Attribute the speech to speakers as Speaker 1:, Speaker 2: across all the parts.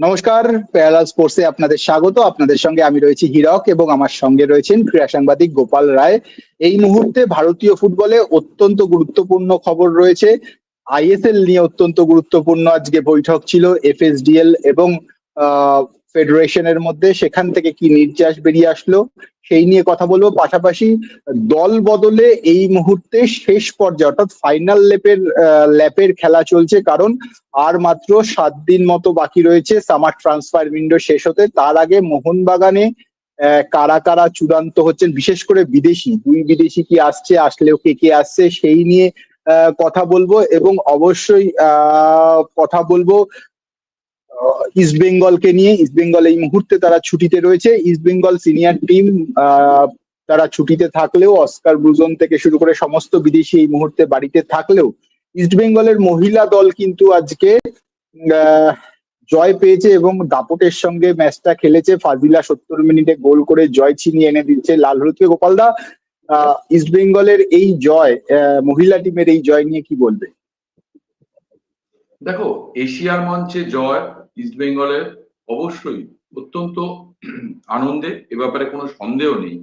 Speaker 1: নমস্কার, প্যারালাল স্পোর্টসে আপনাদের স্বাগত। আপনাদের সঙ্গে আমি রয়েছি হীরক এবং আমার সঙ্গে রয়েছেন ক্রীড়া সাংবাদিক গোপাল রায়। এই মুহূর্তে ভারতীয় ফুটবলে অত্যন্ত গুরুত্বপূর্ণ খবর রয়েছে। আইএসএল নিয়ে অত্যন্ত গুরুত্বপূর্ণ আজকে বৈঠক ছিল এফএসডিএল এবং ফেডারেশনের মধ্যে সেখান থেকে কি নির্যাস বেরিয়ে আসলো, সেই নিয়ে কথা বলব। পাশাপাশি দল বদলে এই মুহূর্তে শেষ পর্যায়ে, অর্থাৎ ফাইনাল ল্যাপের ল্যাপের খেলা চলছে, কারণ আর মাত্র সাত দিন মতো বাকি রয়েছে সামার ট্রান্সফার উইন্ডো শেষ হতে। তার আগে মোহনবাগানে কারা কারা চূড়ান্ত হচ্ছেন, বিশেষ করে বিদেশি, দুই বিদেশি কি আসছে, আসলেও কে কে আসছে, সেই নিয়ে কথা বলব। এবং অবশ্যই কথা বলব ইস্ট বেঙ্গলকে নিয়ে ইস্ট বেঙ্গল এই মুহূর্তে তারা ছুটিতে রয়েছে। ইস্ট বেঙ্গল সিনিয়র টিম তারা ছুটিতে থাকলেও অস্কার ব্রুজন থেকে শুরু করে সমস্ত বিদেশি এই মুহূর্তে বাড়িতে থাকলেও ইস্ট বেঙ্গলের মহিলা দল কিন্তু আজকে জয় পেয়েছে এবং দাপটের সঙ্গে ম্যাচটা খেলেছে। ফাজিলা সত্তর মিনিটে গোল করে জয় ছিনিয়ে এনে দিচ্ছে লাল হলুদকে গোপালদা ইস্ট বেঙ্গলের এই জয় মহিলা টিমের এই জয় নিয়ে কি বলবে?
Speaker 2: দেখো, এশিয়ার মঞ্চে জয় ইস্ট বেঙ্গলের অবশ্যই অত্যন্ত আনন্দে এ ব্যাপারে কোনো সন্দেহ নেই।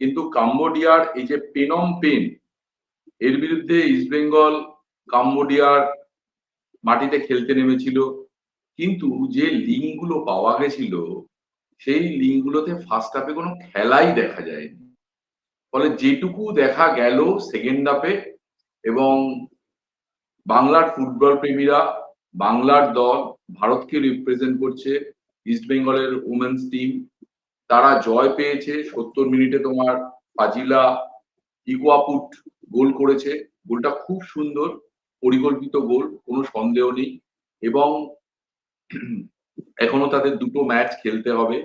Speaker 2: কিন্তু কাম্বোডিয়ার এই যে পেনম পেন, এর বিরুদ্ধে ইস্ট বেঙ্গল কাম্বোডিয়ার মাটিতে খেলতে নেমেছিল। কিন্তু যে লিঙ্কগুলো পাওয়া গেছিল, সেই লিঙ্কগুলোতে ফার্স্ট হাফে কোনো খেলাই দেখা যায়নি। ফলে যেটুকু দেখা গেল সেকেন্ড হাফে এবং বাংলার ফুটবল প্রেমীরা, বাংলার দল ভারতকে রিপ্রেজেন্ট করছে ইস্ট বেঙ্গলের উমেন্স টিম তারা জয় পেয়েছে, সত্তর মিনিটে তোমার ফাজিলা ইকুয়াপুট গোল করেছে। গোলটা খুব সুন্দর, পরিকল্পিত গোল, কোনো সন্দেহ নেই। এবং এখনও তাদের দুটো ম্যাচ খেলতে হবে।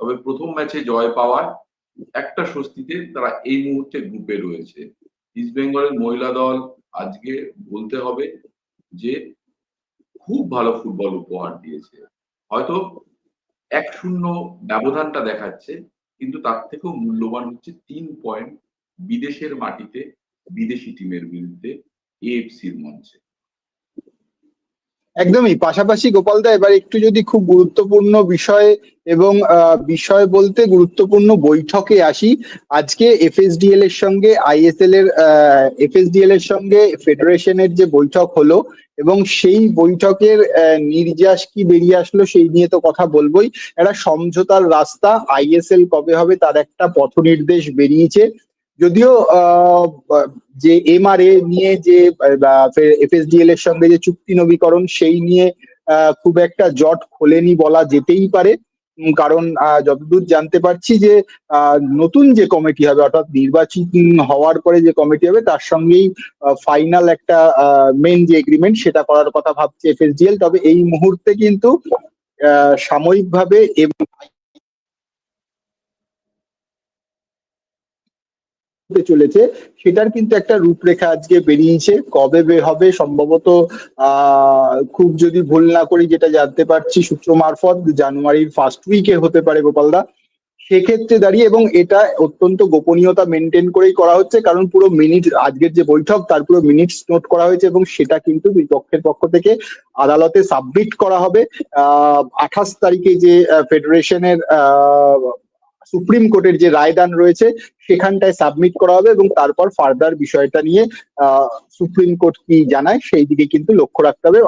Speaker 2: তবে প্রথম ম্যাচে জয় পাওয়ার একটা স্বস্তিতে তারা এই মুহূর্তে গ্রুপে রয়েছে। ইস্ট বেঙ্গলের মহিলা দল আজকে বলতে হবে যে খুব ভালো ফুটবল উপহার দিয়েছে। হয়তো এক শূন্য ব্যবধানটা দেখাচ্ছে, কিন্তু তার থেকেও মূল্যবান হচ্ছে তিন পয়েন্ট বিদেশের মাটিতে বিদেশি টিমের বিরুদ্ধে এএফসির মঞ্চে।
Speaker 1: একদমই। পাশাপাশি গোপালদা এবার একটু যদি খুব গুরুত্বপূর্ণ বিষয় এবং বিষয় বলতে গুরুত্বপূর্ণ বৈঠকে আসি, আজকে এফএসডিএল এর সঙ্গে আইএসএল এর এফএসডিএল এর সঙ্গে ফেডারেশনের যে বৈঠক হলো এবং সেই বৈঠকের নির্যাস কি বেরিয়ে আসলো সেই নিয়ে তো কথা বলবোই। একটা সমঝোতার রাস্তা আইএসএল কবে হবে তার একটা পথ নির্দেশ বেরিয়েছে। যদিও যে এমআরএ নিয়ে যে এফএসডিএল এর সঙ্গে যে চুক্তি নবীকরণ সেই নিয়ে খুব একটা জট খোলেনি বলা যেতেই পারে। কারণ যতদূর জানতে পারছি যে নতুন যে কমিটি হবে, অর্থাৎ নির্বাচিত হওয়ার পরে যে কমিটি হবে, তার সঙ্গেই ফাইনাল একটা মেন যে এগ্রিমেন্ট সেটা করার কথা ভাবছে এফএসডিএল তবে এই মুহূর্তে কিন্তু সাময়িকভাবে এবং হতে চলেছে, সেটার কিন্তু একটা রূপরেখা আজকে বেরিয়েছে। কবে বের হবে সম্ভবত খুব যদি ভুল না করি যেটা জানতে পারছি, সূত্র মারফত জানুয়ারির ফার্স্ট উইকে হতে পারে গোপালদা সেক্ষেত্রে দাঁড়িয়ে এবং এটা অত্যন্ত গোপনীয়তা মেনটেন করেই করা হচ্ছে, কারণ পুরো মিনিট আজকের যে বৈঠক, তার পুরো মিনিটস নোট করা হয়েছে এবং সেটা কিন্তু দুই পক্ষের পক্ষ থেকে আদালতে সাবমিট করা হবে। আহ, আঠাশ তারিখে যে ফেডারেশনের সুপ্রিম কোর্টের যে রায়দান রয়েছে, সেখানটায় সাবমিট করা হবে এবং তারপর ফার্দার বিষয়টা নিয়ে সুপ্রিম কোর্ট কি জানায় সেই দিকে কিন্তু লক্ষ্য রাখতে হবে।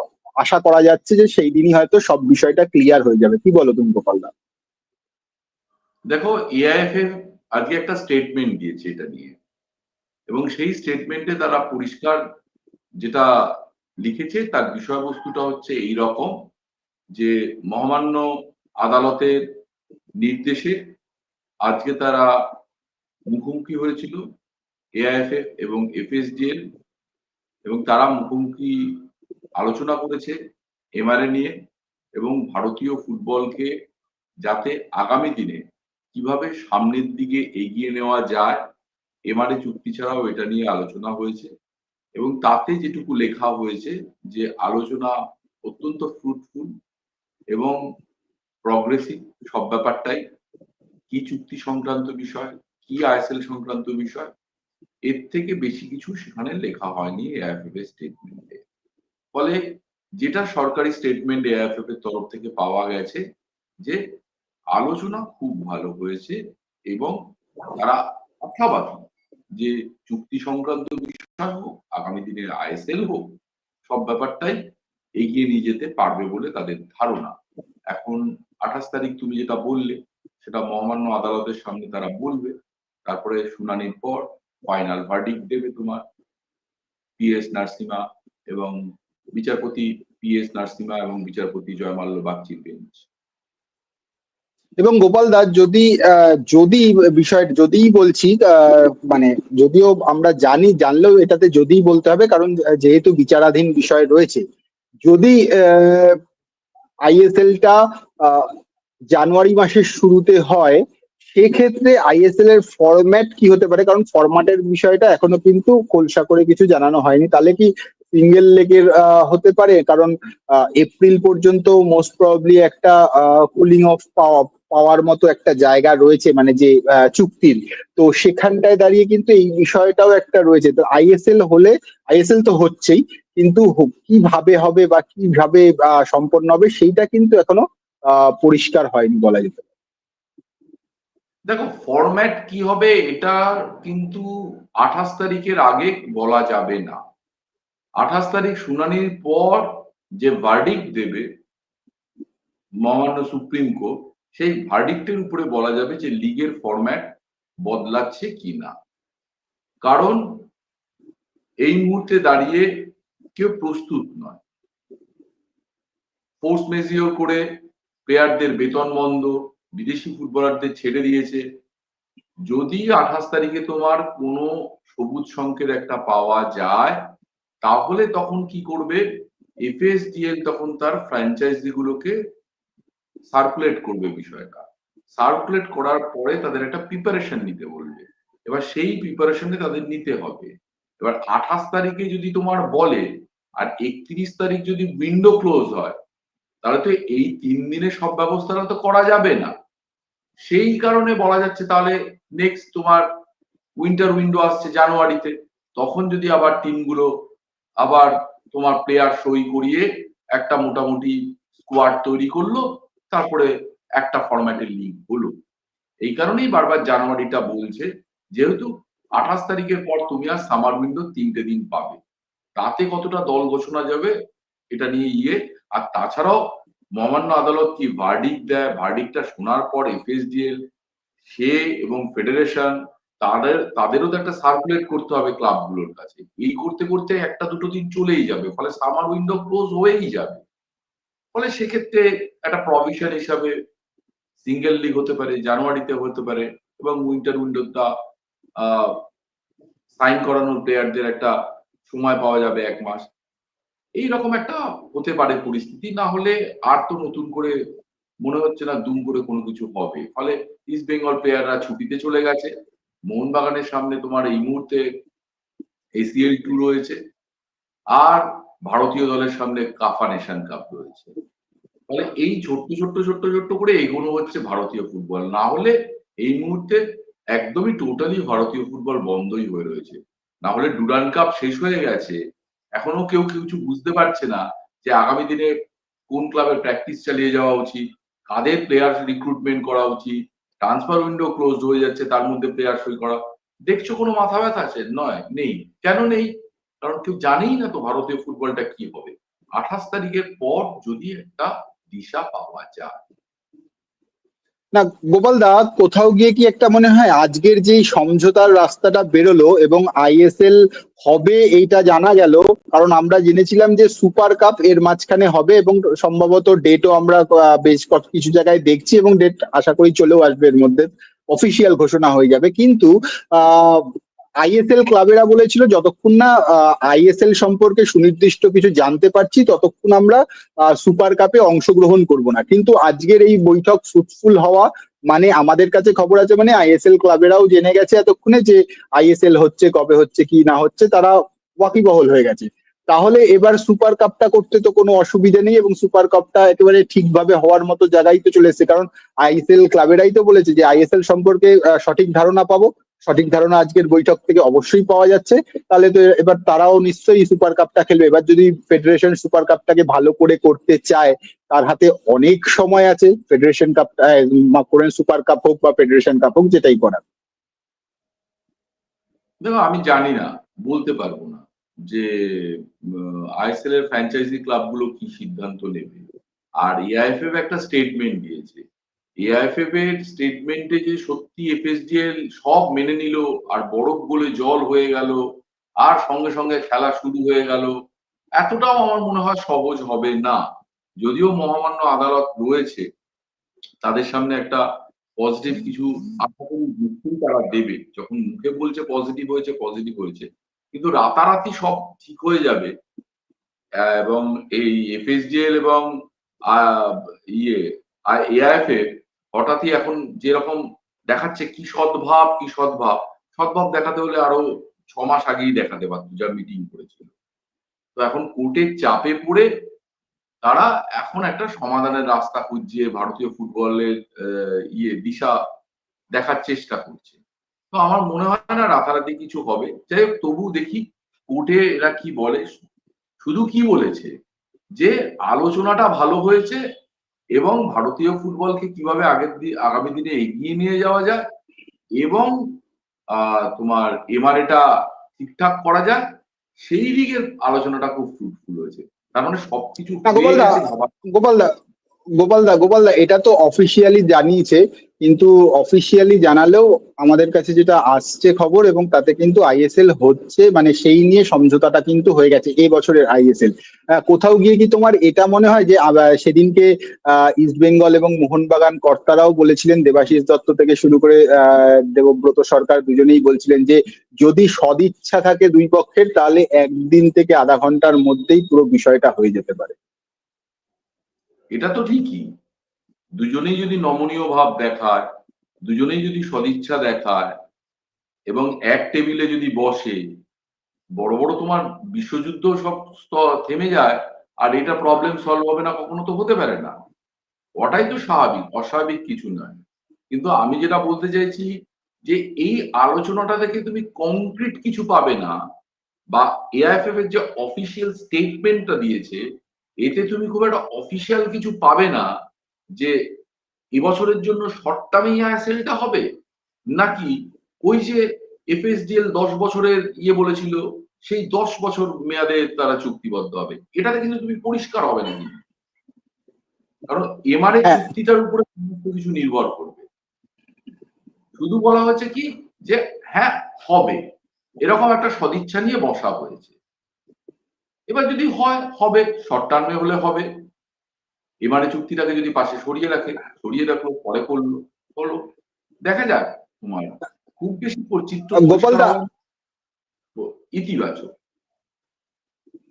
Speaker 1: আশা করা যাচ্ছে যে সেই দিনই হয়তো সব বিষয়টা ক্লিয়ার হয়ে যাবে। কি বলো তুমি গোপালদা
Speaker 2: দেখো এআইএফএ আজকে একটা স্টেটমেন্ট দিয়েছে এটা নিয়ে। এবং সেই স্টেটমেন্টে তারা পরিষ্কার যেটা লিখেছে, তার বিষয়বস্তুটা হচ্ছে এই রকম যে মহামান্য আদালতের নির্দেশে আজকে তারা মুখোমুখি হয়েছিল এআইএফএফ এবং এফএসডিএল এবং তারা মুখোমুখি আলোচনা করেছে এমআরএ নিয়ে এবং ভারতীয় ফুটবলকে যাতে আগামী দিনে কীভাবে সামনের দিকে এগিয়ে নেওয়া যায় এমআরএ চুক্তি ছাড়াও এটা নিয়ে আলোচনা হয়েছে এবং তাতে যেটুকু লেখা হয়েছে যে আলোচনা অত্যন্ত ফ্রুটফুল এবং প্রগ্রেসিভ সব ব্যাপারটাই কি চুক্তি সংক্রান্ত বিষয়, কি আইএসএল সংক্রান্ত বিষয়, এর থেকে বেশি কিছু সেখানে লেখা হয়নি এআইএফএফ এর স্টেটমেন্টে ফলে যেটা সরকারি স্টেটমেন্ট এআইএফএফ এর তরফ থেকে পাওয়া গেছে যে আলোচনা খুব ভালো হয়েছে এবং তারা আশাবাদী যে চুক্তি সংক্রান্ত বিষয় হোক, আগামী দিনের আইএসএল হোক, সব ব্যাপারটাই এগিয়ে নিয়ে যেতে পারবে বলে তাদের ধারণা। এখন আঠাশ তারিখ তুমি যেটা বললে সেটা মহামান্য আদালতের সামনে তারা বলবে। তারপরে শুনানির পর ফাইনাল ভার্ডিক দেবে তোমার পিএস নার্সিমা এবং বিচারপতি পিএস নার্সিমা এবং বিচারপতি জয়মাল্য বাগচির বেঞ্চ
Speaker 1: এবং গোপাল দাস, যদি যদি বিষয়, যদি বলছি মানে যদিও আমরা জানি, জানলেও এটাতে যদি বলতে হবে, কারণ যেহেতু বিচারাধীন বিষয় রয়েছে। যদি আইএসএলটা জানুয়ারি মাসের শুরুতে হয়, সেক্ষেত্রে আইএসএল এর ফরম্যাট কি হতে পারে? কারণ ফরম্যাটের বিষয়টা এখনও কিন্তু খোলসা করে কিছু জানানো হয়নি। তাহলে কি সিঙ্গেল লেগের হতে পারে? কারণ এপ্রিল পর্যন্ত মোস্ট প্রবাবলি একটা কুলিং অফ পাওয়া, পাওয়ার মতো একটা জায়গা রয়েছে মানে যে চুক্তির। তো সেখানটায় দাঁড়িয়ে কিন্তু এই বিষয়টাও একটা রয়েছে। তো আইএসএল হলে আইএসএল তো হচ্ছেই, কিন্তু কীভাবে হবে বা কীভাবে সম্পন্ন হবে, সেইটা কিন্তু এখনও পরিষ্কার হয়নি বলা যেতে পারে।
Speaker 2: দেখো ফরম্যাট কি হবে এটা কিন্তু আঠাশ তারিখের আগে বলা যাবে না। আঠাশ তারিখ শুনানির পর যে ভার্ডিক দেবে মহামান্য সুপ্রিম কোর্ট, সেই ভার্ডিক্টের উপরে বলা যাবে যে লিগের ফরম্যাট বদলাচ্ছে কি না। কারণ এই মুহূর্তে দাঁড়িয়ে কেউ প্রস্তুত নয়। ফোর্স মেজিওর করে প্লেয়ারদের বেতন বন্ধ, বিদেশি ফুটবলারদের ছেড়ে দিয়েছে। যদি আঠাশ তারিখে তোমার কোনো সবুজ সংকেত একটা পাওয়া যায়, তাহলে তখন কি করবে? এফএসডিএল তখন তার ফ্র্যাঞ্চাইজি গুলোকে সার্কুলেট করবে বিষয়টা। সার্কুলেট করার পরে তাদের একটা প্রিপারেশন নিতে বলবে। এবার সেই প্রিপারেশনে তাদের নিতে হবে। এবার আঠাশ তারিখে যদি তোমার বলে, আর একত্রিশ তারিখ যদি উইন্ডো ক্লোজ হয় তাহলে তো এই তিন দিনে সব ব্যবস্থাটা তো করা যাবে না। সেই কারণে বলা যাচ্ছে তাহলে নেক্সট তোমার উইন্টার উইন্ডো আসছে জানুয়ারিতে, তখন যদি আবার টিমগুলো আবার তোমার প্লেয়ার সই করিয়ে একটা মোটামুটি স্কোয়াড তৈরি করল, তারপরে একটা ফরম্যাটের লিগ হলো। এই কারণেই বারবার জানুয়ারিটা বলছে, যেহেতু আঠাশ তারিখের পর তুমি আর সামার উইন্ডো তিনটে দিন পাবে। তাতে কতটা দল ঘোষণা যাবে, এটা নিয়ে ইয়ে আর তাছাড়াও মহামান্য আদালত কি ভার্ডিক দেয়? ভার্ডিকটা শোনার পর এফএসডিএল সে এবং ফেডারেশন তাদের, তাদেরও তো একটা সার্কুলেট করতে হবে ক্লাবগুলোর কাছে। এই করতে করতে একটা দুটো দিন চলেই যাবে, ফলে সামার উইন্ডো ক্লোজ হয়েই যাবে। ফলে সেক্ষেত্রে একটা প্রভিশন হিসাবে সিঙ্গেল লিগ হতে পারে, জানুয়ারিতে হতে পারে এবং উইন্টার উইন্ডোটা সাইন করানোর প্লেয়ারদের একটা সময় পাওয়া যাবে এক মাস। এইরকম একটা হতে পারে পরিস্থিতি, না হলে আর তো নতুন করে মনে হচ্ছে না দুম করে কোনো কিছু হবে। ফলে ইস্ট বেঙ্গল প্লেয়াররা ছুটিতে চলে গেছে। মোহনবাগানের সামনে তোমার এই মুহূর্তে এসিএল টু রয়েছে। আর ভারতীয় দলের সামনে কাফা নেশন কাপ রয়েছে। ফলে এই ছোট্ট ছোট্ট ছোট্ট ছোট্ট করে এগোনো হচ্ছে ভারতীয় ফুটবল। না হলে এই মুহূর্তে একদমই টোটালি ভারতীয় ফুটবল বন্ধই হয়ে রয়েছে। না হলে ডুরান কাপ শেষ হয়ে গেছে। এখনও কেউ কিছু বুঝতে পারছে না যে আগামী দিনে কোন ক্লাবের প্র্যাকটিস চালিয়ে যাওয়া উচিত, কাদের প্লেয়ার রিক্রুটমেন্ট করা উচিত ট্রান্সফার উইন্ডো ক্লোজ হয়ে যাচ্ছে তার মধ্যে প্লেয়ার সই করা, দেখছ কোনো মাথা ব্যথা আছে? নয়, নেই। কেন নেই? কারণ কেউ জানেই না তো ভারতীয় ফুটবলটা কি হবে। আঠাশ তারিখের পর যদি একটা দিশা পাওয়া যায়।
Speaker 1: না, গোপাল দা, কোথাও গিয়ে কি একটা মনে হয় আজকের যে সমঝোতার রাস্তাটা বেরোলো এবং আইএসএল হবে এইটা জানা গেল? কারণ আমরা জেনেছিলাম যে সুপার কাপ এর মাঝখানে হবে এবং সম্ভবত ডেটও আমরা বেশ কিছু জায়গায় দেখছি এবং ডেট আশা করি চলেও আসবে এর মধ্যে। অফিসিয়াল ঘোষণা হয়ে যাবে। কিন্তু আইএসএল ক্লাবেরা বলেছিল, যতক্ষণ না আইএসএল সম্পর্কে সুনির্দিষ্ট কিছু জানতে পারছি, ততক্ষণ আমরা সুপার কাপে অংশগ্রহণ করব না। কিন্তু আজকের এই বৈঠক ফ্রুটফুল হওয়া মানে আমাদের কাছে খবর আছে মানে আইএসএল ক্লাবেরাও জেনে গেছে এতক্ষণে যে আইএসএল হচ্ছে, কবে হচ্ছে, কি না হচ্ছে, তারা ওয়াকিবহল হয়ে গেছে। তাহলে এবার সুপার কাপটা করতে তো কোনো অসুবিধা নেই এবং সুপার কাপটা একেবারে ঠিকভাবে হওয়ার মতো জায়গায় তো চলে এসেছে। কারণ আইএসএল ক্লাবেরাই তো বলেছে যে আইএসএল সম্পর্কে সঠিক ধারণা পাবো। সঠিক ধারণা আজকের বৈঠক থেকে অবশ্যই পাওয়া যাচ্ছে। তাহলে তো এবার তারাও নিশ্চয়ই সুপার কাপটা খেলবে। এবার যদি ফেডারেশন সুপার কাপটাকে ভালো করে করতে চায়, তার হাতে অনেক সময় আছে। ফেডারেশন কাপটা করেন সুপার কাপ হোক বা ফেডারেশন কাপ হোক, যেটাই করার।
Speaker 2: দেখো, আমি জানি না, বলতে পারব না যে আইএসএল এর ফ্র্যাঞ্চাইজি ক্লাবগুলো কি সিদ্ধান্ত নেবে। আর এআইএফএফ একটা স্টেটমেন্ট দিয়েছে। এআইএফএফ এর স্টেটমেন্টে যে সত্যি এফএসডিএল সব মেনে নিল, আর বরফ গলে জল হয়ে গেল, আর সঙ্গে সঙ্গে খেলা শুরু হয়ে গেল, এতটাও আমার মনে হয় সহজ হবে না। যদিও মহামান্য আদালত রয়েছে, তাদের সামনে একটা পজিটিভ কিছু তারা দেবে। যখন মুখে বলছে পজিটিভ হয়েছে পজিটিভ হয়েছে। কিন্তু রাতারাতি সব ঠিক হয়ে যাবে। এবং এই এফএসডিএল এবং ইয়ে এআইএফএ হঠাৎই এখন যেরকম দেখাচ্ছে কি সদ্ভাব কি সদ্ভাব? সদ্ভাব দেখাতে হলে আরও ছ মাস আগেই দেখাতে পারতো যা মিটিং করেছিল। তো এখন কোর্টের চাপে পড়ে তারা এখন একটা সমাধানের রাস্তা খুঁজছে, ভারতীয় ফুটবলের ইয়ে দিশা দেখার চেষ্টা করছে। তো আমার মনে হয় না রাতারাতি কিছু হবে। যাই হোক, তবু দেখি কোর্টে এরা কি বলে। শুধু কি বলেছে? যে আলোচনাটা ভালো হয়েছে এবং ভারতীয় ফুটবলকে কীভাবে আগের আগামী দিনে এগিয়ে নিয়ে যাওয়া যায় এবং তোমার এবার এটা ঠিকঠাক করা যায় সেই দিকের আলোচনাটা খুব ফ্রুটফুল হয়েছে। তার মানে সবকিছু
Speaker 1: গোপালদা গোপালদা গোপালদা এটা তো অফিসিয়ালি জানিয়েছে, কিন্তু অফিসিয়ালি জানালেও আমাদের কাছে যেটা আসছে খবর এবং তাতে কিন্তু আইএসএল হচ্ছে মানে সেই নিয়ে সমঝোতাটা কিন্তু হয়ে গেছে এই বছরের আইএসএল কোথাও গিয়ে কি তোমার এটা মনে হয় যে সেদিনকে ইস্ট বেঙ্গল এবং মোহনবাগান কর্তারাও বলেছিলেন, দেবাশিস দত্ত থেকে শুরু করে দেবব্রত সরকার দুজনেই বলছিলেন যে, যদি সদিচ্ছা থাকে দুই পক্ষের, তাহলে একদিন থেকে আধা ঘণ্টার মধ্যেই পুরো বিষয়টা হয়ে যেতে পারে।
Speaker 2: এটা তো ঠিকই। দুজনেই যদি নমনীয় ভাব দেখায়, দুজনেই যদি সদিচ্ছা দেখায়, এবং এক টেবিলে যদি বসে, বড় বড় তোমার বিশ্বযুদ্ধ সব থেমে যায়, আর এটা প্রবলেম সলভ হবে না, কখনো তো হতে পারে না। ওটাই তো স্বাভাবিক, অস্বাভাবিক কিছু নয়। কিন্তু আমি যেটা বলতে চাইছি যে, এই আলোচনাটা থেকে তুমি কংক্রিট কিছু পাবে না, বা এআইএফএফ এর যে অফিসিয়াল স্টেটমেন্টটা দিয়েছে এতে তুমি খুব একটা অফিসিয়াল কিছু পাবে না যে এবছরের জন্য শর্ট টার্মেই আইএসএলটা হবে? নাকি ওই যে এফএসডিএল দশ বছরের ইয়ে বলেছিল সেই দশ বছর মেয়াদে তারা চুক্তিবদ্ধ হবে? এটাতে কিন্তু তুমি পরিষ্কার হবে না কিন্তু। কারণ এমআরএ
Speaker 1: হ্যাঁ।
Speaker 2: চুক্তিটার উপরে সমস্ত কিছু নির্ভর করবে। শুধু বলা হচ্ছে কি যে হ্যাঁ হবে। এরকম একটা সদিচ্ছা নিয়ে বসা হয়েছে। এবার যদি হয় হবে শর্ট টার্মে হলে হবে। এবারে চুক্তিটাকে যদি পাশে সরিয়ে রাখে সরিয়ে রাখল পরে করল হলো দেখা যাক তোমার খুব বেশি চিত্র
Speaker 1: গোপালদা।
Speaker 2: ইতিবাচক।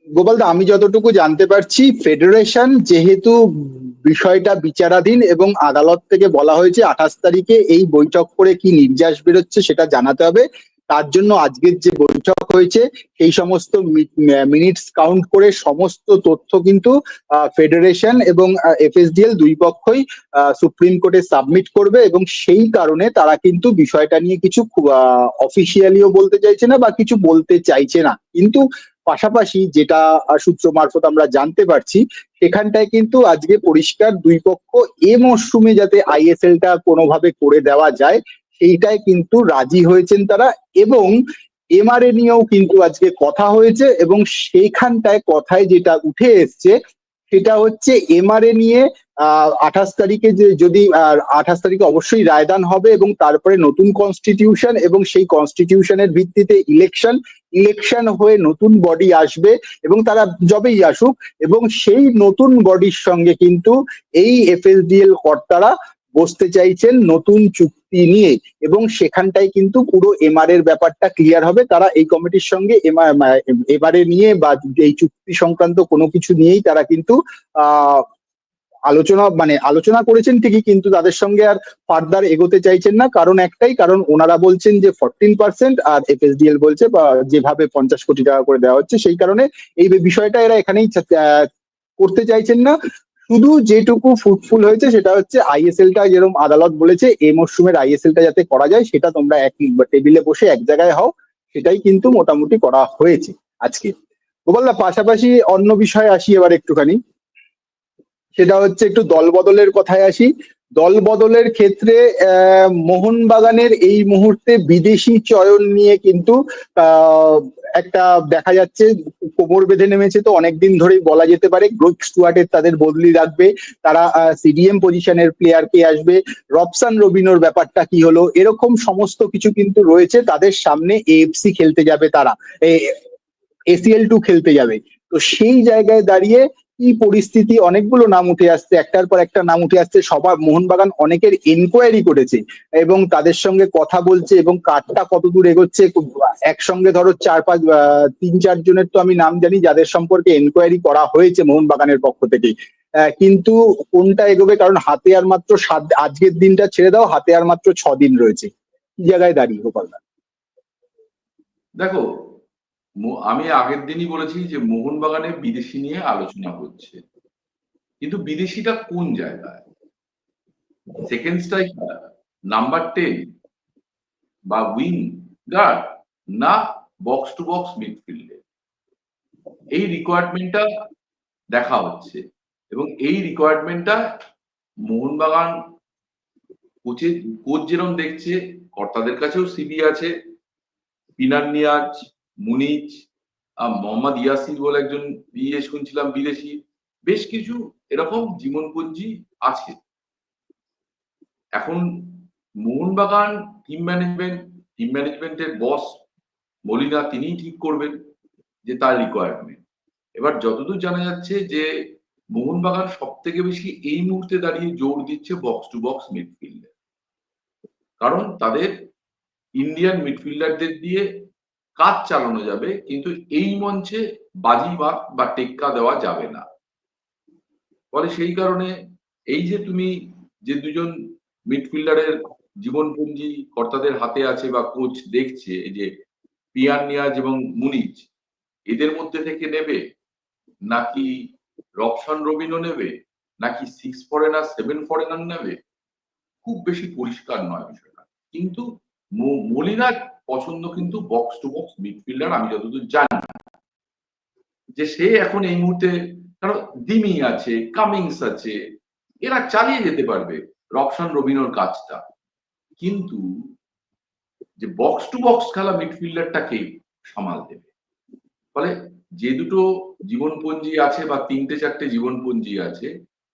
Speaker 1: গোপালদা আমি যতটুকু জানতে পারছি ফেডারেশন যেহেতু বিষয়টা বিচারাধীন এবং আদালত থেকে বলা হয়েছে আঠাশ তারিখে এই বৈঠক করে কি নির্যাস বেরোচ্ছে সেটা জানাতে হবে। তার জন্য আজকের যে বৈঠক হয়েছে সেই সমস্ত মিনিটস কাউন্ট করে সমস্ত তথ্য কিন্তু ফেডারেশন এবং এফএসডিএল দুই পক্ষই সুপ্রিম কোর্টে সাবমিট করবে এবং সেই কারণে তারা কিন্তু বিষয়টা নিয়ে কিছু অফিসিয়ালিও বলতে চাইছে না বা কিছু বলতে চাইছে না। কিন্তু পাশাপাশি যেটা সূত্র মারফত আমরা জানতে পারছি, সেখানটায় কিন্তু আজকে পরিষ্কার দুই পক্ষ এ মরশুমে যাতে আইএসএলটা কোনোভাবে করে দেওয়া যায় সেইটাই কিন্তু রাজি হয়েছেন তারা এবং এমআরএ নিয়েও কিন্তু আজকে কথা হয়েছে এবং সেইখানটায় কথায় যেটা উঠে এসছে, সেটা হচ্ছে এমআরএ নিয়ে আঠাশ তারিখে যে যদি আঠাশ তারিখে অবশ্যই রায়দান হবে এবং তারপরে নতুন কনস্টিটিউশন এবং সেই কনস্টিটিউশনের ভিত্তিতে ইলেকশন ইলেকশন হয়ে নতুন বডি আসবে এবং তারা যবেই আসুক এবং সেই নতুন বডির সঙ্গে কিন্তু এই এফএসডিএল কর্তারা বসতে চাইছেন নতুন চুক্তি নিয়ে এবং সেখানটায় কিন্তু পুরো এমআর এর ব্যাপারটা ক্লিয়ার হবে। তারা এই কমিটির সঙ্গে এবারে নিয়ে বা এই চুক্তি সংক্রান্ত কোনো কিছু নিয়েই তারা কিন্তু, আহ, আলোচনা মানে আলোচনা করেছেন ঠিকই কিন্তু তাদের সঙ্গে আর ফার্দার এগোতে চাইছেন না। কারণ একটাই, কারণ ওনারা বলছেন যে ফোরটিন পার্সেন্ট আর এফএসডিএল বলছে বা যেভাবে পঞ্চাশ কোটি টাকা করে দেওয়া হচ্ছে সেই কারণে এই বিষয়টা এরা এখানেই করতে চাইছেন না। শুধু যেটুকু ফুটফুল হয়েছে সেটা হচ্ছে আইএসএল টা যেরকম আদালত বলেছে এই মরশুমের আইএসএল টা যাতে করা যায়, সেটা তোমরা এক টেবিলে বসে এক জায়গায় হও, সেটাই কিন্তু মোটামুটি করা হয়েছে আজকে। গোপালদা, পাশাপাশি অন্য বিষয়ে আসি এবার একটুখানি। সেটা হচ্ছে একটু দল বদলের কথায় আসি। দল বদলের ক্ষেত্রে মোহনবাগানের এই মুহূর্তে বিদেশি চয়ন নিয়ে কিন্তু একটা দেখা যাচ্ছে, কোমর বেঁধে নেমেছে তো অনেকদিন ধরেই বলা যেতে পারে গ্রোথ স্টুয়ার্টের তাদের বদলি রাখবে তারা সিডিএম পজিশনের প্লেয়ার কে আসবে রবসান রবিনোর ব্যাপারটা কি হলো, এরকম সমস্ত কিছু কিন্তু রয়েছে তাদের সামনে এএফসি খেলতে যাবে তারা এসিএল টু খেলতে যাবে, তো সেই জায়গায় দাঁড়িয়ে কি পরিস্থিতি? অনেকগুলো নাম উঠে আসছে, একটার পর একটা নাম উঠে আসছে। সবার মোহনবাগান অনেকের এনকোয়ারি করেছে এবং তাদের সঙ্গে কথা বলছে এবং কাঠটা কত দূর এগোচ্ছে। একসঙ্গে ধরো চার পাঁচ তিন চার জনের তো আমি নাম জানি যাদের সম্পর্কে এনকোয়ারি করা হয়েছে মোহনবাগানের পক্ষ থেকে কিন্তু কোনটা এগোবে? কারণ হাতে আর মাত্র সাত, আজকের দিনটা ছেড়ে দাও, হাতে আর মাত্র ছ দিন রয়েছে। কি জায়গায় দাঁড়িয়ে, গোপালদা?
Speaker 2: দেখো আমি আগের দিনই বলেছি যে মোহনবাগানে বিদেশি নিয়ে আলোচনা হচ্ছে। কিন্তু বিদেশিটা কোন জায়গায়? সেকেন্ড স্ট্রাইকার নাম্বার টেন বা উইং গার্ড না বক্স টু বক্স মিডফিল্ডে এই রিকোয়ারমেন্টটা দেখা হচ্ছে এবং এই রিকোয়ারমেন্টটা মোহনবাগান কোচের কোচ যেরকম দেখছে, কর্তাদের কাছেও সিবি আছে পিনার নিয়াজ মুনিজ মোহাম্মদ ইয়াসির বলে একজন ইয়ে শুনছিলাম, বিদেশি। বেশ কিছু এরকম জীবনপঞ্জি আছে। এখন মোহনবাগান টিম ম্যানেজমেন্ট টিম ম্যানেজমেন্টের বস মলিনা তিনিই ঠিক করবেন যে তার রিকোয়ারমেন্ট এবার যতদূর জানা যাচ্ছে যে মোহনবাগান সব থেকে বেশি এই মুহূর্তে দাঁড়িয়ে জোর দিচ্ছে বক্স টু বক্স মিডফিল্ডে কারণ তাদের ইন্ডিয়ান মিডফিল্ডারদের দিয়ে কাজ চালানো যাবে, কিন্তু এই মঞ্চে বাজি বা টেক্কা দেওয়া যাবে না। ফলে সেই কারণে এই যে তুমি যে দুজন মিডফিল্ডারের জীবনপঞ্জি কর্তাদের হাতে আছে বা কোচ দেখছে যে পিয়ান নিয়াজ এবং মুনিজ, এদের মধ্যে থেকে নেবে? নাকি রবসান রবিনও নেবে? নাকি সিক্স ফরেনার, সেভেন ফরেনার নেবে? খুব বেশি পরিষ্কার নয় বিষয়টা। কিন্তু ম- মলিনার পছন্দ কিন্তু বক্স টু বক্স মিডফিল্ডার আমি যতদূর জানি। যে সে এখন এই মুহূর্তে কারণ দিমি আছে কামিংস আছে, এরা চালিয়ে যেতে পারবে রকশন রবিনোর কাজটা। কিন্তু যে বক্স টু বক্স খেলা মিডফিল্ডারটাকে সামাল দেবে। ফলে যে দুটো জীবনপঞ্জি আছে বা তিনটে চারটে জীবনপঞ্জি আছে,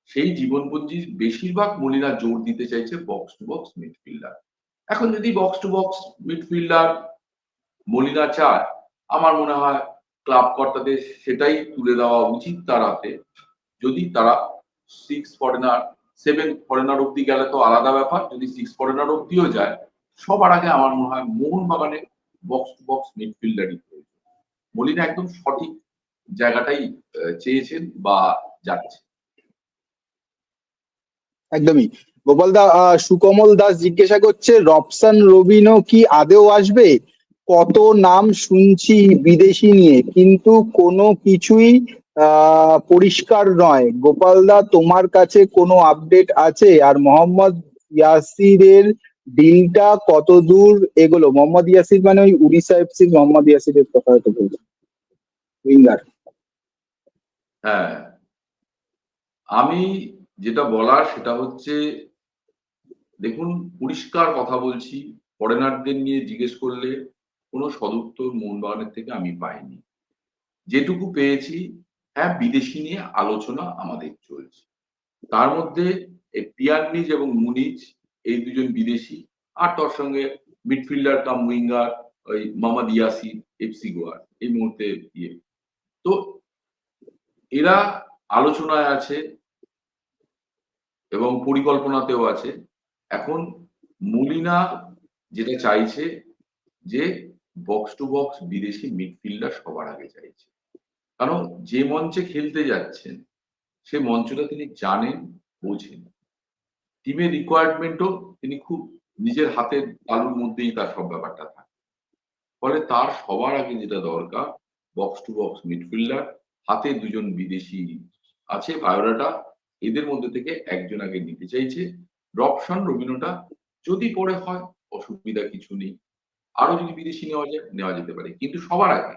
Speaker 2: সেই জীবনপঞ্জির বেশিরভাগ মলিনা জোর দিতে চাইছে বক্স টু বক্স মিডফিল্ডার এখন যদি box to box midfielder Molina চায়, আমার মনে হয় ক্লাব কর্তাদের সেটাই তুলে দেওয়া উচিত তার হাতে। যদি তারা সিক্স ফরেনার সেভেন ফরেনার অব্দি গেলে তো আলাদা ব্যাপার, যদি সিক্স ফরেনার অব্দিও যায়, সবার আগে আমার মনে হয় মোহনবাগানে বক্স টু বক্স মিডফিল্ডারই প্রয়োজন। মলিনা একদম সঠিক জায়গাটাই চেয়েছেন বা যাচ্ছে।
Speaker 1: একদমই। গোপাল দা সুকমল দাস জিজ্ঞাসা করছে রবসান রবিনো কি আদেও আসবে? কত নাম শুনছি বিদেশি নিয়ে, কিন্তু কোনো কিছুই পরিষ্কার নয়। গোপাল দা, তোমার কাছে কোনো আপডেট আছে? আর মোহাম্মদ ইয়াসিরের ডিলটা কত দূর এগোলো? মোহাম্মদ ইয়াসির মানে ওই উড়িষ্যা এফসি মোহাম্মদ ইয়াসিরের কথা হয়তো বলছি উইঙ্গার।
Speaker 2: হ্যাঁ। আমি যেটা বলার সেটা হচ্ছে দেখুন, পরিষ্কার কথা বলছি। ফরেনারদের নিয়ে জিজ্ঞেস করলে কোনো সদুত্তর মোহনবাগানের থেকে আমি পাইনি। যেটুকু পেয়েছি হ্যাঁ বিদেশি নিয়ে আলোচনা আমাদের চলছে। তার মধ্যে পিয়ারনিজ এবং মুনিজ, এই দুজন বিদেশি আর তার সঙ্গে মিডফিল্ডার কাম উইঙ্গার, ওই মোহাম্মদ ইয়াসিন এফসি গোয়ার, এই মুহূর্তে ইয়ে। তো এরা আলোচনায় আছে এবং পরিকল্পনাতেও আছে। এখন মুলিনা যেটা চাইছে যে বক্স টু বক্স বিদেশি মিডফিল্ডার সবার আগে চাইছে। কারণ যে মঞ্চে খেলতে যাচ্ছেন, সে মঞ্চটা তিনি জানেন, বোঝেন। টিমের রিকোয়ারমেন্টও তিনি খুব নিজের হাতের তালুর মধ্যেই তার সব ব্যাপারটা থাকে। ফলে তার সবার আগে যেটা দরকার বক্স টু বক্স মিডফিল্ডার হাতে দুজন বিদেশি আছে বায়োডাটা এদের মধ্যে থেকে একজন আগে নিতে চাইছে। রপশন রবিনোটা যদি পরে হয় অসুবিধা কিছু নেই। আরও যদি বিদেশি নেওয়া যায় নেওয়া যেতে পারে। কিন্তু সবার আগে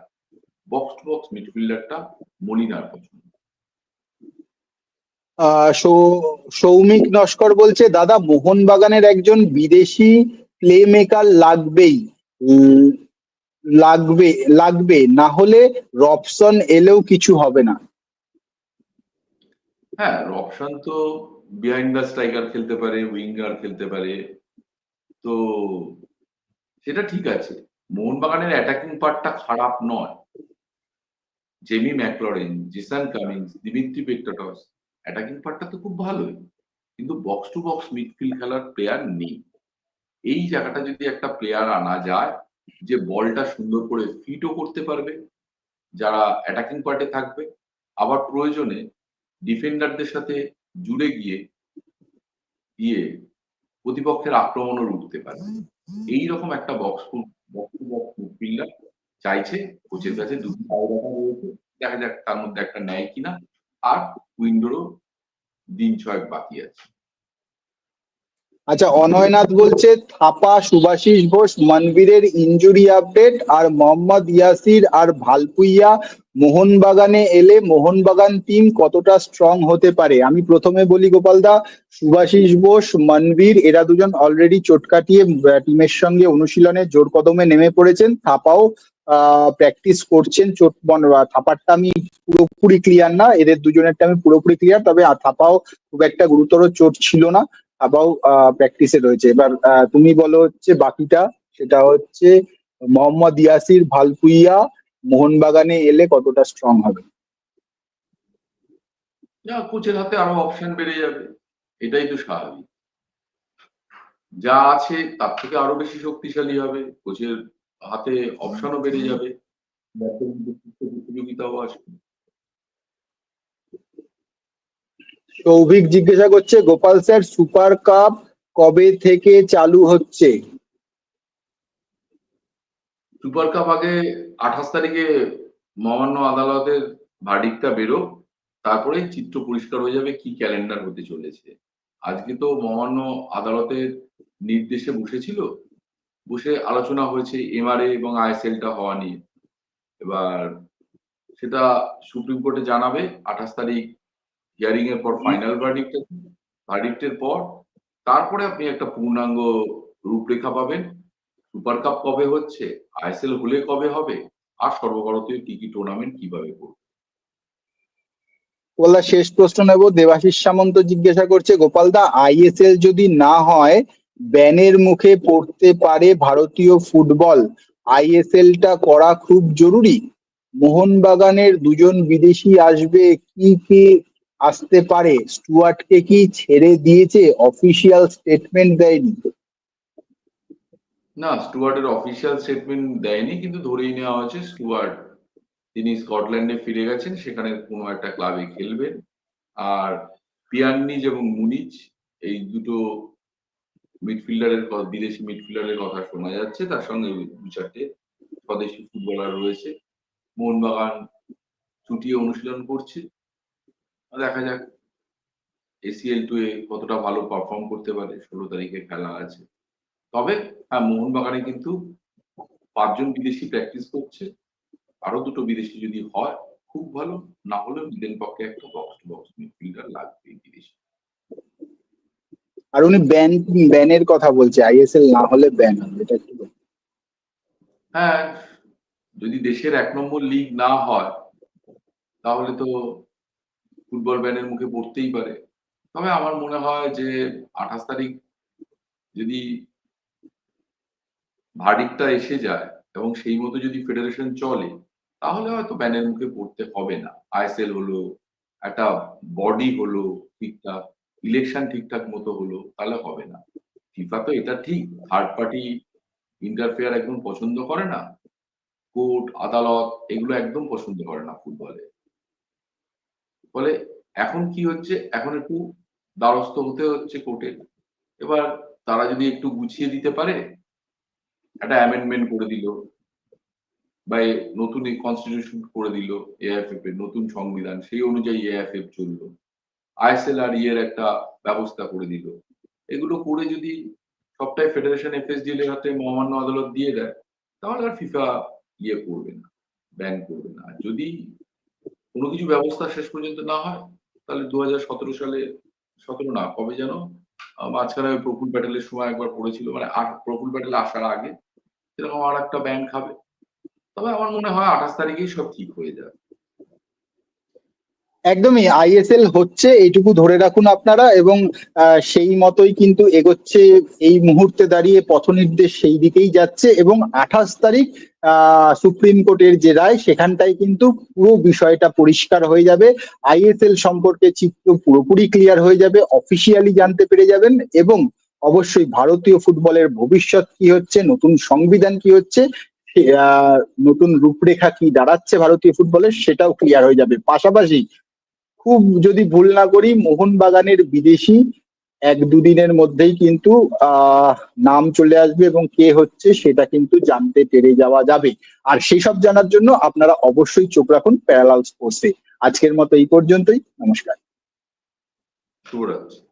Speaker 2: বক্স টু বক্স মিডফিল্ডারটা মলিনার পছন্দ।
Speaker 1: সৌমিক নস্কর বলছে দাদা মোহনবাগানের একজন বিদেশি প্লে মেকার লাগবেই লাগবে লাগবে। না হলে রবসন এলেও কিছু হবে না।
Speaker 2: হ্যাঁ রপশন তো বিহাইন্ড দ্য স্ট্রাইকার খেলতে পারে উইঙ্গার খেলতে পারে তো সেটা ঠিক আছে। মোহনবাগানের অ্যাটাকিং পার্টটা খারাপ নয়। Jamie Maclaren Jason Cummings Dimitri Petratos attacking পার্টটা তো খুব ভালোই। কিন্তু বক্স টু বক্স মিডফিল্ড খেলার প্লেয়ার নেই। এই জায়গাটা যদি একটা প্লেয়ার আনা যায়, যে বলটা সুন্দর করে ফিটও করতে পারবে, যারা অ্যাটাকিং পার্টে থাকবে, আবার প্রয়োজনে ডিফেন্ডারদের সাথে জুড়ে গিয়ে গিয়ে প্রতিপক্ষের আক্রমণও রুখতে পারে। এই রকম একটা বক্স মিডফিল্ডার চাইছে কোচের কাছে দুটো চাহিদা রয়েছে দেখা যাক তার মধ্যে একটা নেয় কিনা। আর উইন্ডোরও দিন ছয়েক বাকি আছে।
Speaker 1: আচ্ছা অনয়নাথ বলছে, থাপা, সুভাষিস ঘোষ মনবীরের ইনজুরি আপডেট আর মোহাম্মদ ইয়াসির আর ভালপুইয়া মোহনবাগানে এলে মোহনবাগান টিম কতটা স্ট্রং হতে পারে? আমি প্রথমে বলি গোপালদা সুভাষিস বোস, মনবীর, এরা দুজন অলরেডি চোট কাটিয়ে টিমের সঙ্গে অনুশীলনে জোর কদমে নেমে পড়েছেন। থাপাও প্র্যাকটিস করছেন চোট বন- থাপারটা আমি পুরোপুরি ক্লিয়ার না, এদের দুজনেরটা আমি পুরোপুরি ক্লিয়ার তবে থাপাও খুব একটা গুরুতর চোট ছিল না। আবাও প্র্যাকটিসে রয়েছে। এবার আহ, তুমি বলো হচ্ছে বাকিটা সেটা হচ্ছে মোহাম্মদ ইয়াসির ভালপুইয়া মোহনবাগানে এলে কতটা স্ট্রং হবে?
Speaker 2: যা কোচের হাতে আরও অপশন বেড়ে যাবে। এটাই তো স্বাভাবিক। যা আছে তার থেকে আরও বেশি শক্তিশালী হবে। কোচের হাতে অপশনও বেড়ে যাবে। প্রতিযোগিতাও আসবে।
Speaker 1: সৌভিক জিজ্ঞাসা করছে, গোপাল স্যার, সুপার কাপ কবে থেকে চালু হচ্ছে?
Speaker 2: সুপার কাপ আগে আঠাশ তারিখে মহামান্য আদালতের ভার্ডিকটা বেরো তারপরে চিত্র পরিষ্কার হয়ে যাবে কি ক্যালেন্ডার হতে চলেছে। আজকে তো মহামান্য আদালতের নির্দেশে বসেছিল, বসে আলোচনা হয়েছে এমআরএ এবং আইএসএলটা হওয়া নিয়ে। এবার সেটা সুপ্রিম কোর্টে জানাবে, আঠাশ তারিখ হিয়ারিং এর পর ফাইনাল ভার্ডিক্ট ভার্ডিক্টের পর তারপরে আপনি একটা পূর্ণাঙ্গ রূপরেখা পাবেন। সুপার কাপ কবে হচ্ছে? আইএসএল হলে কবে হবে? আর সর্বভারতীয় কি কি টুর্নামেন্ট কীভাবে করবে?
Speaker 1: বললা শেষ প্রশ্ন নেব। দেবাশিস সামন্ত জিজ্ঞাসা করছে গোপালদা আইএসএল যদি না হয় ব্যানের মুখে পড়তে পারে ভারতীয় ফুটবল। আইএসএলটা করা খুব জরুরি। মোহনবাগানের দুজন বিদেশি আসবে কি কি আসতে পারে। স্টুয়ার্টকে কি ছেড়ে দিয়েছে? অফিসিয়াল স্টেটমেন্ট দেয়নি।
Speaker 2: না, স্টুয়ার্টের অফিসিয়াল স্টেটমেন্ট দেয়নি, কিন্তু ধরেই নেওয়া হয়েছে স্টুয়ার্ট। তিনি স্কটল্যান্ডে ফিরে গেছেন, সেখানে কোনো একটা ক্লাবে খেলবেন। আর পিয়ান্নিজ এবং মুনিজ এই দুটো মিডফিল্ডারের বিদেশি মিডফিল্ডারের কথা শোনা যাচ্ছে। তার সঙ্গে দু চারটে স্বদেশি ফুটবলার রয়েছে। মোহনবাগান ছুটিয়ে অনুশীলন করছে। দেখা যাক এসিএল টু এ কতটা ভালো পারফর্ম করতে পারে ষোলো তারিখে খেলা আছে। তবে হ্যাঁ মোহনবাগানে কিন্তু পাঁচজন বিদেশি প্র্যাকটিস করছে আরও দুটো বিদেশি যদি হয় খুব ভালো না হলেও মিডল পক্ষে একটা বক্স টু বক্স মিডফিল্ডার লাগবে বিদেশি।
Speaker 1: আর উনি ব্যান ব্যানের কথা বলছে আইএসএল না হলে ব্যান এটা একটু
Speaker 2: হ্যাঁ যদি দেশের এক নম্বর লিগ না হয় তাহলে তো ফুটবল ব্যানের মুখে পড়তেই পারে। তবে আমার মনে হয় যে আঠাশ তারিখ যদি ভার্ডিকটা এসে যায় এবং সেই মতো যদি ফেডারেশন চলে, তাহলে হয়তো ব্যানের মুখে পড়তে হবে না। আইএসএল হলো, একটা বডি হলো ঠিকঠাক ইলেকশন ঠিকঠাক মতো হলো, তাহলে হবে না। ফিফা তো এটা ঠিক থার্ড পার্টি ইন্টারফেয়ার একদম পছন্দ করে না। কোর্ট আদালত, এগুলো একদম পছন্দ করে না ফুটবলে। ফলে এখন কি হচ্ছে? এখন একটু দ্বারস্থ হতে হচ্ছে কোর্টে। এবার তারা যদি একটু গুছিয়ে দিতে পারে, একটা অ্যামেন্ডমেন্ট করে দিল, বা নতুন কনস্টিটিউশন করে দিল এআইএফএফ এর নতুন সংবিধান, সেই অনুযায়ী এআইএফএফ চলল। আইএসএল আর ইয়ের একটা ব্যবস্থা করে দিল। এগুলো করে যদি সবটাই ফেডারেশন এফএসডি এর হাতে মহামান্য আদালত দিয়ে দেয়, তাহলে আর ফিফা ইয়ে করবে না ব্যান করবে না। যদি কোনো কিছু ব্যবস্থা শেষ পর্যন্ত না হয়, তাহলে দু হাজার সতেরো সালে সতেরো না, কবে যেন মাঝখানে ওই প্রফুল প্যাটেলের সময় একবার পড়েছিল মানে প্রফুল প্যাটেল আসার আগে, সেরকম আর একটা ব্যাংক খাবে তবে আমার মনে হয় আঠাশ তারিখেই সব ঠিক হয়ে যাবে।
Speaker 1: একদমই আইএসএল হচ্ছে এইটুকু ধরে রাখুন আপনারা এবং সেই মতোই কিন্তু এগোচ্ছে এই মুহূর্তে দাঁড়িয়ে পথনির্দেশ সেই দিকেই যাচ্ছে এবং আঠাশ তারিখ সুপ্রিম কোর্টের যে রায় সেখানটায় কিন্তু পুরো বিষয়টা পরিষ্কার হয়ে যাবে। আইএসএল সম্পর্কে চিত্র পুরোপুরি ক্লিয়ার হয়ে যাবে অফিসিয়ালি জানতে পেরে যাবেন এবং অবশ্যই ভারতীয় ফুটবলের ভবিষ্যৎ কি হচ্ছে, নতুন সংবিধান কি হচ্ছে নতুন রূপরেখা কি দাঁড়াচ্ছে ভারতীয় ফুটবলের সেটাও ক্লিয়ার হয়ে যাবে। পাশাপাশি খুব যদি ভুল না করি, মোহনবাগানের বিদেশি এক দুদিনের মধ্যেই কিন্তু, আহ, নাম চলে আসবে এবং কে হচ্ছে সেটা কিন্তু জানতে পেরে যাওয়া যাবে। আর সেই সব জানার জন্য আপনারা অবশ্যই চোখ রাখুন প্যারালাল স্পোর্টসে। আজকের মতো এই পর্যন্তই। নমস্কার।
Speaker 2: শুভরাত্রি।